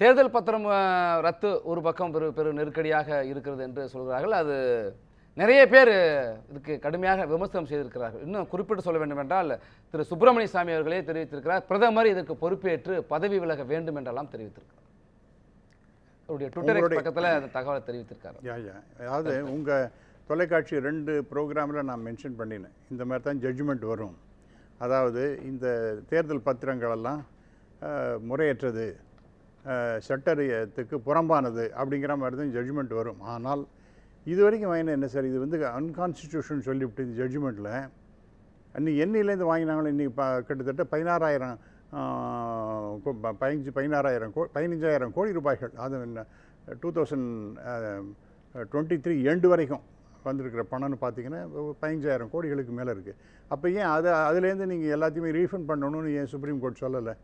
தேர்தல் பத்திரம் ரத்து ஒரு பக்கம் பெரு பெரு நெருக்கடியாக இருக்கிறது என்று சொல்கிறார்கள். அது நிறைய பேர் இதுக்கு கடுமையாக விமர்சனம் செய்திருக்கிறார்கள். இன்னும் குறிப்பிட்டு சொல்ல வேண்டும் என்றால் திரு. சுப்பிரமணிய சாமி அவர்களே தெரிவித்திருக்கிறார். பிரதமர் இதற்கு பொறுப்பேற்று பதவி விலக வேண்டும் என்றெல்லாம் தெரிவித்திருக்கிறார். அவருடைய ட்விட்டர் பக்கத்தில் அந்த தகவலை தெரிவித்திருக்காரு. அதாவது உங்கள் தொலைக்காட்சி ரெண்டு ப்ரோக்ராமில் நான் மென்ஷன் பண்ணினேன். இந்த மாதிரி தான் ஜட்ஜ்மெண்ட் வரும். அதாவது இந்த தேர்தல் பத்திரங்களெல்லாம் முறையற்றது. அஹ், புறம்பானது அப்படிங்கிற மாதிரி தான் ஜட்ஜ்மெண்ட் வரும். ஆனால் இது வரைக்கும் வாங்கின என்ன சார்? இது வந்து அன்கான்ஸ்டிடியூஷன் சொல்லிவிட்டு இந்த ஜட்ஜ்மெண்ட்டில் அன்றைக்கி எண்ணிலேருந்து வாங்கினாங்களோ இன்றைக்கி ப கிட்டத்தட்ட பதினாறாயிரம் பதினஞ்சு பதினாறாயிரம் கோ பதினஞ்சாயிரம் கோடி ரூபாய்கள். அது two thousand twenty three end வரைக்கும் வந்திருக்கிற பணம்னு பார்த்தீங்கன்னா ஒரு பதினஞ்சாயிரம் கோடிகளுக்கு மேலே இருக்குது அப்போ ஏன் அதை அதுலேருந்து நீங்கள் எல்லாத்தையுமே ரீஃபண்ட் பண்ணணும்னு ஏன் சுப்ரீம் கோர்ட் சொல்லலை?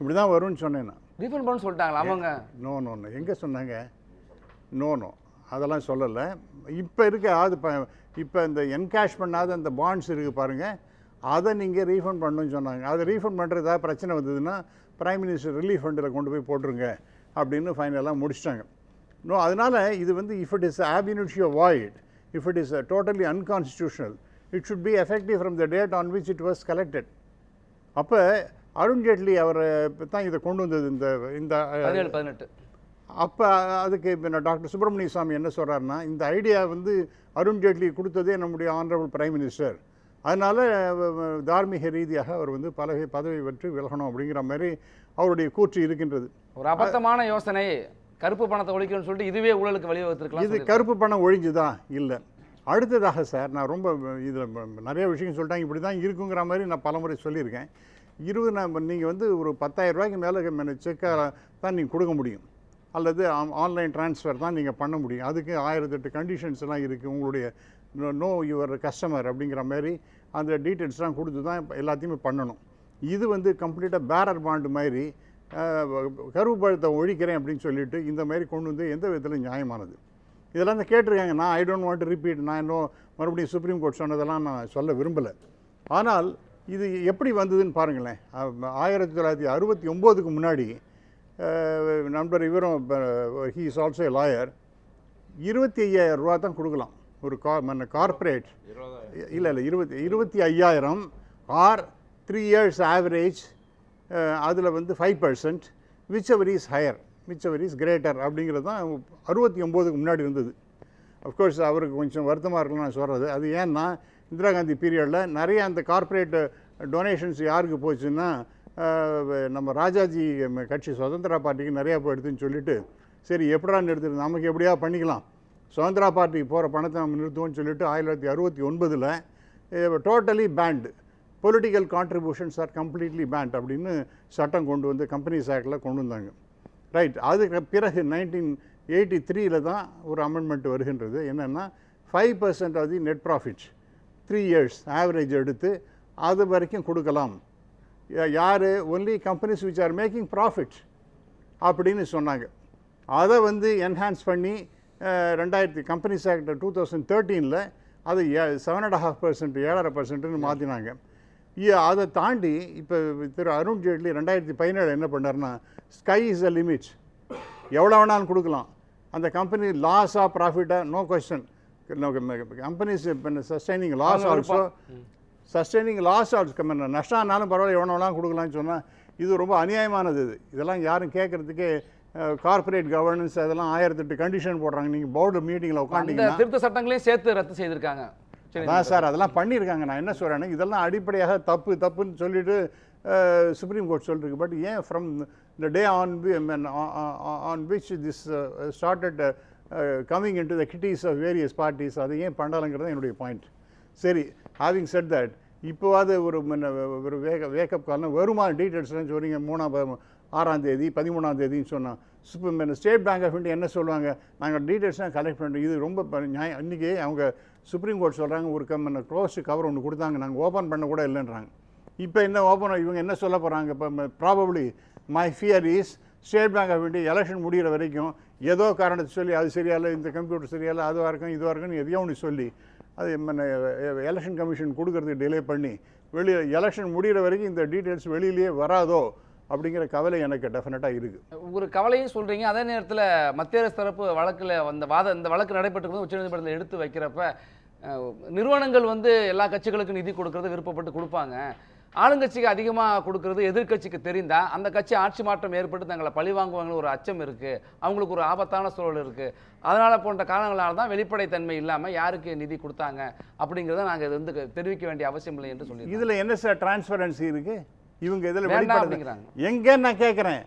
இப்படி தான் வரும்னு சொன்னேன் நான். ரீஃபண்ட் பண்ண சொல்லிட்டாங்களா அவங்க? No no no. எங்கே சொன்னாங்க? No no. அதெல்லாம் சொல்லலை. இப்போ இருக்க அது இப்போ இந்த என்கேஷ் பண்ணாத அந்த பாண்ட்ஸ் இருக்குது பாருங்கள் அதை நீங்கள் ரீஃபண்ட் பண்ணணும்னு சொன்னாங்க. அதை ரீஃபண்ட் பண்ணுறதா பிரச்சனை வந்ததுன்னா பிரைம் மினிஸ்டர் ரிலீஃப் ஃபண்டில் கொண்டு போய் போட்டுருங்க அப்படின்னு ஃபைனலாக முடிச்சிட்டாங்க. நோ அதனால் இது வந்து if it is ab initio void if it is totally unconstitutional it should be effective from the date on which it was collected அப்போ அருண்ஜேட்லி அவர் தான் இதை கொண்டு வந்தது இந்த இந்த பதினெட்டு. அப்போ அதுக்கு இப்போ நான் டாக்டர் சுப்பிரமணிய சாமி என்ன சொல்கிறாருன்னா இந்த ஐடியா வந்து அருண் ஜேட்லி கொடுத்ததே நம்முடைய ஆனரபிள் பிரைம் மினிஸ்டர் அதனால் தார்மீக ரீதியாக அவர் வந்து பலகை பதவி பெற்று விலகணும் அப்படிங்கிற மாதிரி அவருடைய கூற்று இருக்கின்றது. ஒரு அபத்தமான யோசனை. கருப்பு பணத்தை ஒழிக்கணும்னு சொல்லிட்டு இதுவே ஊழலுக்கு வழிவகுத்திருக்கலாம் இது கருப்பு பணம் ஒழிஞ்சுதா இல்லை. அடுத்ததாக சார் நான் ரொம்ப இதில் நிறைய விஷயம் சொல்லிட்டாங்க இப்படி தான் இருக்குங்கிற மாதிரி நான் பலமுறை சொல்லியிருக்கேன். இருபது நம்ம நீங்கள் வந்து ஒரு பத்தாயிரம் ரூபாய்க்கு மேலே செக்காக தான் நீங்கள் கொடுக்க முடியும். அல்லது ஆன்லைன் ட்ரான்ஸ்ஃபர் தான் நீங்கள் பண்ண முடியும். அதுக்கு ஆயிரத்தெட்டு கண்டிஷன்ஸ் எல்லாம் இருக்குது உங்களுடைய நோ யுவர் கஸ்டமர் அப்படிங்கிற மாதிரி அந்த டீட்டெயில்ஸ்லாம் கொடுத்து தான் எல்லாத்தையுமே பண்ணணும். இது வந்து கம்ப்ளீட்டாக பேரர் பாண்டு மாதிரி அஹ், பழத்தை ஒழிக்கிறேன் அப்படின்னு சொல்லிட்டு இந்த மாதிரி கொண்டு வந்து எந்த விதத்தில் நியாயமானது? இதெல்லாம் தான் கேட்டிருக்காங்க. நான் ஐ டோன்ட் வாண்ட் ரிப்பீட் நான் இன்னும் மறுபடியும் சுப்ரீம் கோர்ட் சொன்னதெல்லாம் நான் சொல்ல விரும்பலை. ஆனால் இது எப்படி வந்ததுன்னு பாருங்களேன். ஆயிரத்தி தொள்ளாயிரத்தி அறுபத்தி ஒம்போதுக்கு முன்னாடி நண்பர் இவரும் he is also a lawyer இருபத்தி ஐயாயிரம் ரூபா தான் கொடுக்கலாம். ஒரு கா கார்ப்பரேட் இல்லை இல்லை இருபத்தி இருபத்தி ஐயாயிரம். ஆர் த்ரீ இயர்ஸ் ஆவரேஜ் அதில் வந்து five percent which ever is higher which ever is greater அப்படிங்கிறது தான் அறுபத்தி ஒம்போதுக்கு முன்னாடி இருந்தது அஃப்கோர்ஸ் அவருக்கு கொஞ்சம் வருத்தமாக இருக்கலாம் நான் சொல்கிறது அது ஏன்னா இந்திரா காந்தி பீரியடில் நிறைய அந்த கார்ப்பரேட் டொனேஷன்ஸ் யாருக்கு போச்சுன்னா நம்ம ராஜாஜி கட்சி சுதந்திரா பார்ட்டிக்கு நிறையா போயிடுதுன்னு சொல்லிட்டு சரி எப்படா நிறுத்துறது? நமக்கு எப்படியா பண்ணிக்கலாம்? சுதந்திரா பார்ட்டிக்கு போகிற பணத்தை நம்ம நிறுத்துவோம்னு சொல்லிட்டு ஆயிரத்தி தொள்ளாயிரத்தி அறுபத்தி ஒன்பதில் totally banned political contributions are completely banned அப்படின்னு சட்டம் கொண்டு வந்து கம்பெனிஸ் ஆக்டில் கொண்டு வந்தாங்க. ரைட் அதுக்கு பிறகு நைன்டீன் எயிட்டி த்ரீயில் தான் ஒரு அமெண்ட்மெண்ட் வருகின்றது. என்னென்னா five percent of the net profit three years average எடுத்து அது வரைக்கும் கொடுக்கலாம். யார்? Only companies which are making profit அப்படின்னு சொன்னாங்க. அதை வந்து என்ஹான்ஸ் பண்ணி ரெண்டாயிரத்தி கம்பெனிஸ் ஆக்ட் டூ தௌசண்ட் தேர்ட்டீனில் அது செவன் அண்ட் ஹாஃப் பர்சன்ட் ஏழரை பர்சன்ட்னு மாற்றினாங்க அதை தாண்டி இப்போ திரு அருண் ஜேட்லி ரெண்டாயிரத்தி பதினேழு என்ன பண்ணாருன்னா ஸ்கை இஸ் அ லிமிட் எவ்வளோ வேணாலும் கொடுக்கலாம். அந்த கம்பெனி லாஸாக ப்ராஃபிட்டாக no question companies sustaining loss also sustaining loss also நஷ்டம் ஆனாலும் பரவாயில்ல எவ்வளோ வேணாலும் கொடுக்கலாம்னு சொன்னால் இது ரொம்ப அநியாயமானது இது. இதெல்லாம் யாரும் கேட்குறதுக்கே கார்ப்பரேட் கவர்னன்ஸ் அதெல்லாம் ஆயிரத்தெட்டு கண்டிஷன் போடுறாங்க. நீங்கள் போர்டு மீட்டிங்கில் உட்காந்தீங்கன்னா திருத்த சட்டங்களையும் சேர்த்து ரத்து செய்திருக்காங்க. அதான் சார் அதெல்லாம் பண்ணியிருக்காங்க. நான் என்ன சொல்கிறேன்னா இதெல்லாம் அடிப்படையாக தப்பு தப்புன்னு சொல்லிட்டு சுப்ரீம் கோர்ட் சொல்லிருக்கு. பட் ஏன் from the day on on which this started coming into the kitties of various parties அதை ஏன் பண்ணலங்கிறது என்னுடைய பாயிண்ட் சரி ஹேவிங் செட் தட் இப்போவாது ஒரு முன்ன- ஒரு வேக வேக்கப் கால்னா வருமா? டீட்டெயில்ஸ்லாம் சொல்கிறீங்க மூணாம் ஆறாம் தேதி பதிமூணாம் தேதின்னு சொன்னால் இப்போ ஸ்டேட் பேங்க் ஆஃப் இந்தியா என்ன சொல்லுவாங்க? நாங்கள் டீட்டெயில்ஸ்லாம் கலெக்ட் பண்ணுறோம் இது ரொம்ப நியாயம். அன்றைக்கி அவங்க சுப்ரீம் கோர்ட் சொல்கிறாங்க ஒரு கம் க்ளோஸ் கவர் ஒன்று கொடுத்தாங்க. நாங்கள் ஓப்பன் பண்ண கூட இல்லைன்றாங்க. இப்போ என்ன ஓப்பன் இவங்க என்ன சொல்ல போகிறாங்க இப்போ probably my fear is State Bank of India election முடிகிற வரைக்கும் ஏதோ காரணத்தை சொல்லி அது சரியால இந்த கம்ப்யூட்டர் சரியால அதுவாக இருக்கும் இதுவாக இருக்குன்னு எதையோ ஒன்று சொல்லி அது எலெக்ஷன் கமிஷன் கொடுக்கறதுக்கு டிலே பண்ணி வெளியே எலெக்ஷன் முடிகிற வரைக்கும் இந்த டீட்டெயில்ஸ் வெளியிலேயே வராதோ அப்படிங்கிற கவலை எனக்கு டெஃபினட்டாக இருக்குது ஒரு கவலையும் சொல்கிறீங்க அதே நேரத்தில் மத்திய அரசு தரப்பு வழக்கில் அந்த வாத இந்த வழக்கு நடைபெற்று உச்சநீதிமன்றத்தில் எடுத்து வைக்கிறப்ப நிறுவனங்கள் வந்து எல்லா கட்சிகளுக்கும் நிதி கொடுக்கறது விருப்பப்பட்டு கொடுப்பாங்க. ஆளுங்கட்சிக்கு அதிகமாக கொடுக்கறது எதிர்க்கட்சிக்கு தெரிந்தா அந்த கட்சி ஆட்சி மாற்றம் ஏற்பட்டு தங்களை பழி வாங்குவாங்க ஒரு அச்சம் இருக்கு. அவங்களுக்கு ஒரு ஆபத்தான சூழல் இருக்கு. அதனால போன்ற காரணங்களால தான் வெளிப்படைத்தன்மை இல்லாமல் யாருக்கு நிதி கொடுத்தாங்க அப்படிங்கிறத நாங்கள் இது வந்து தெரிவிக்க வேண்டிய அவசியம் இல்லை என்று சொல்லி இதில் என்ன சார் டிரான்ஸ்பரன்சி இருக்குது இவங்க இதில் அப்படிங்கிறாங்க. எங்கன்னு நான் கேட்குறேன்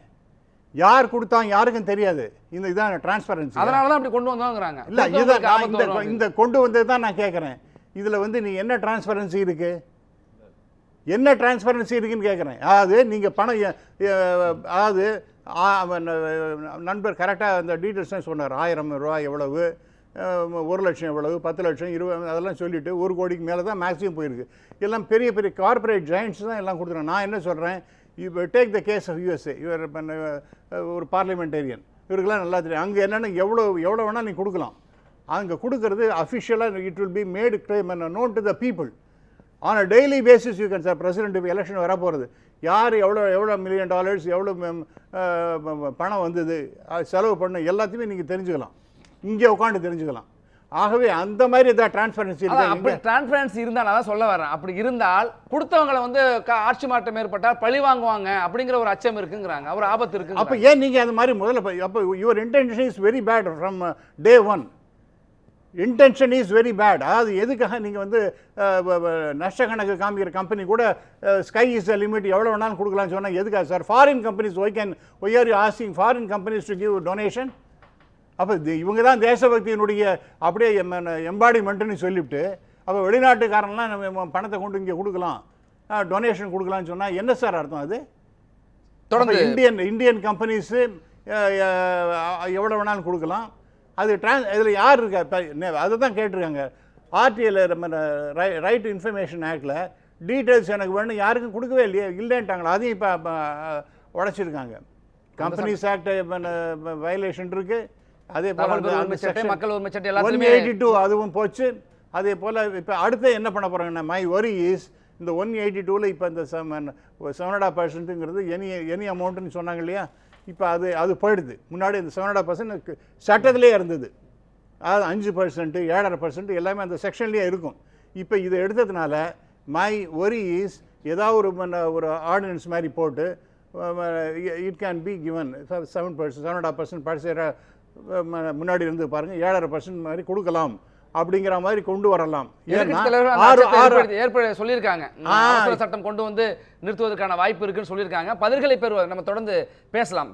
யார் கொடுத்தாங்க யாருக்கும் தெரியாது. இந்த இதான் டிரான்ஸ்பரன்சி அதனால தான் அப்படி கொண்டு வந்தோங்கிறாங்க. இல்ல இதை இந்த கொண்டு வந்தது. தான் நான் கேட்குறேன் இதுல வந்து நீ என்ன டிரான்ஸ்பரன்சி இருக்கு? என்ன டிரான்ஸ்பரன்சி இருக்குன்னு கேட்குறேன் அதாவது நீங்கள் பணம் அதாவது நண்பர் கரெக்டாக அந்த டீட்டெயில்ஸ் சொன்னார். ஆயிரம் ரூபாய் எவ்வளவு ஒரு லட்சம் எவ்வளவு பத்து லட்சம் இருபது அதெல்லாம் சொல்லிவிட்டு ஒரு கோடிக்கு மேலே தான் மேக்ஸிமம் போயிருக்கு. எல்லாம் பெரிய பெரிய கார்ப்பரேட் ஜாயின்ட்ஸ் தான் எல்லாம் கொடுத்துருக்காங்க. நான் என்ன சொல்கிறேன் you take the case of USA இவர் ஒரு பார்லிமெண்டேரியன் இவருக்கெல்லாம் நல்லா தெரியும். அங்கே என்னென்ன எவ்வளோ எவ்வளோ வேணால் நீ கொடுக்கலாம். அங்கே கொடுக்கறது அஃபிஷியலாக it will be made known to the people on a daily basis you can sir president election வரப்போகிறது யார் எவ்வளோ எவ்வளோ மில்லியன் டாலர்ஸ் எவ்வளோ பணம் வந்தது அது செலவு பண்ண எல்லாத்தையுமே நீங்கள் தெரிஞ்சுக்கலாம். இங்கே உட்காந்து தெரிஞ்சுக்கலாம். ஆகவே அந்த மாதிரி ஏதாவது டிரான்ஸ்பரன்சி அப்படி டிரான்ஸ்பரன்சி இருந்தால் நான் சொல்ல வரேன் அப்படி இருந்தால் கொடுத்தவங்களை வந்து க- ஆட்சி மாற்றம் ஏற்பட்டால் பழி வாங்குவாங்க அப்படிங்கிற ஒரு அச்சம் இருக்குங்கிறாங்க. ஒரு ஆபத்து இருக்கு அப்போ ஏன் நீங்கள் அந்த மாதிரி முதல்ல அப்போ your intention is very bad from day one intention is very bad அதாவது எதுக்காக நீங்கள் வந்து நஷ்ட கணக்கு காமிக்கிற கம்பெனி கூட ஸ்கை இஸ் அ லிமிட் எவ்வளோ வேணாலும் கொடுக்கலாம்னு சொன்னால் எதுக்காக? Sir foreign companies why can why are you asking foreign companies to give donation அப்போ இவங்க தான் தேசபக்தியினுடைய அப்படியே எம்பாடிமெண்ட்டுன்னு சொல்லிவிட்டு அப்போ வெளிநாட்டுக்காரன்லாம் நம்ம பணத்தை கொண்டு இங்கே கொடுக்கலாம். டொனேஷன் கொடுக்கலாம்னு சொன்னால் என்ன சார் அர்த்தம் அது? தொடர்ந்து இந்தியன் இந்தியன் கம்பெனிஸு எவ்வளோ வேணாலும் கொடுக்கலாம். அது ட்ரான் இதில் யார் இருக்கா? அதை தான் கேட்டிருக்காங்க. ஆர்டிஎல் ரைட் இன்ஃபர்மேஷன் ஆக்டில் டீட்டெயில்ஸ் எனக்கு வேணும் யாருக்கும் கொடுக்கவே இல்லையே இல்லைன்ட்டாங்களா? அதையும் இப்போ உடைச்சிருக்காங்க. கம்பெனிஸ் ஆக்ட் வயலேஷன் இருக்கு. அதே போல் மக்கள் உரிமை சட்டை ஒன் எல்லாத்துலயுமே எயிட்டி டூ அதுவும் போச்சு. அதே போல் இப்போ அடுத்து என்ன பண்ண போகிறாங்கன்னா மை ஒரி இஸ் இந்த ஒன் எயிட்டி டூவில் இப்போ இந்த செவன் செவனடா பர்சன்ட்டுங்கிறது எனி எனி அமௌண்ட்டுன்னு சொன்னாங்க இல்லையா? இப்போ அது அது போயிடுது. முன்னாடி இந்த செவனடா பர்சன்ட் சட்டத்திலே இருந்தது. அதாவது அஞ்சு பர்சன்ட்டு ஏழரை பர்சன்ட் எல்லாமே அந்த செக்ஷன்லேயே இருக்கும். இப்போ இதை எடுத்ததுனால மை ஒரி இஸ் ஏதாவது ஒரு மன்ன- ஒரு ஆர்டினன்ஸ் மாதிரி போட்டு it can be given seven percent seven and percent படிச்ச முன்னாடி இருந்து பாருங்கள் ஏழரை பர்சன்ட் மாதிரி கொடுக்கலாம். அப்படிங்கிற மாதிரி கொண்டு வரலாம். சொல்லியிருக்காங்க. சட்டம் கொண்டு வந்து நிறுத்துவதற்கான வாய்ப்பு இருக்குன்னு சொல்லியிருக்காங்க. பதில்களை பெறுவார் நம்ம தொடர்ந்து பேசலாம்.